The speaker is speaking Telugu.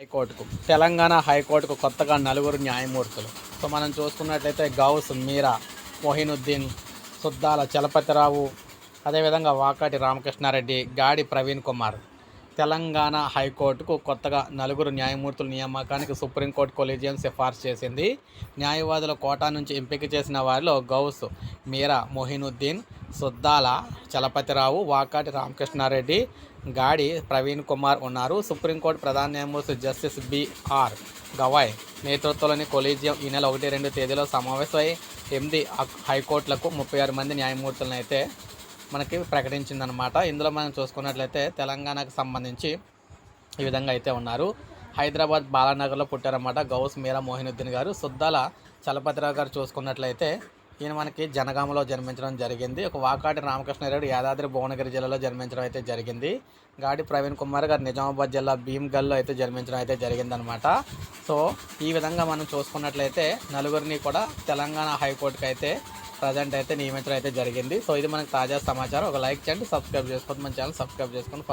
హైకోర్టుకు తెలంగాణ హైకోర్టుకు కొత్తగా నలుగురు న్యాయమూర్తులు. సో మనం చూసుకున్నట్లయితే గౌస్ మీరా మొహినుద్దీన్ సుద్దాల చలపతిరావు అదేవిధంగా వాకాటి రామకృష్ణారెడ్డి గాడి ప్రవీణ్ కుమార్. తెలంగాణ హైకోర్టుకు కొత్తగా నలుగురు న్యాయమూర్తుల నియామకానికి సుప్రీంకోర్టు కొలీజియం సిఫార్సు చేసింది. న్యాయవాదుల కోటా నుంచి ఎంపిక చేసిన వారిలో గౌస్ మీరా మొహినుద్దీన్ సుద్దాల చలపతిరావు వాకాటి రామకృష్ణారెడ్డి గాడి ప్రవీణ్ కుమార్ ఉన్నారు. సుప్రీంకోర్టు ప్రధాన న్యాయమూర్తి జస్టిస్ బిఆర్ గవాయ్ నేతృత్వంలోని కొలీజియం ఈ నెల ఒకటి రెండు తేదీలో సమావేశమై ఎనిమిది హైకోర్టులకు ముప్పై ఆరు మంది న్యాయమూర్తులను అయితే మనకి ప్రకటించిందనమాట ఇందులో మనం చూసుకున్నట్లయితే తెలంగాణకు సంబంధించి ఈ విధంగా అయితే ఉన్నారు. హైదరాబాద్ బాలానగర్లో పుట్టారన్నమాట గౌస్ మీరా మోహినుద్దీన్ గారు. సుద్దాల చలపతిరావు గారు చూసుకున్నట్లయితే ఈయన మనకి జనగామలో జన్మించడం జరిగింది. ఒక వాకాటి రామకృష్ణారెడ్డి యాదాద్రి భువనగిరి జిల్లాలో జన్మించడం అయితే జరిగింది. గాడి ప్రవీణ్ కుమార్ గారు నిజామాబాద్ జిల్లా భీమ్గల్లో అయితే జన్మించడం అయితే జరిగిందనమాట సో ఈ విధంగా మనం చూసుకున్నట్లయితే నలుగురిని కూడా తెలంగాణ హైకోర్టుకి అయితే ప్రజెంట్ అయితే నియమించడం అయితే జరిగింది. సో ఇది మనకు తాజా సమాచారం. ఒక లైక్ చేయండి సబ్స్క్రైబ్ చేసుకోండి మన ఛానల్ సబ్స్క్రైబ్ చేసుకొని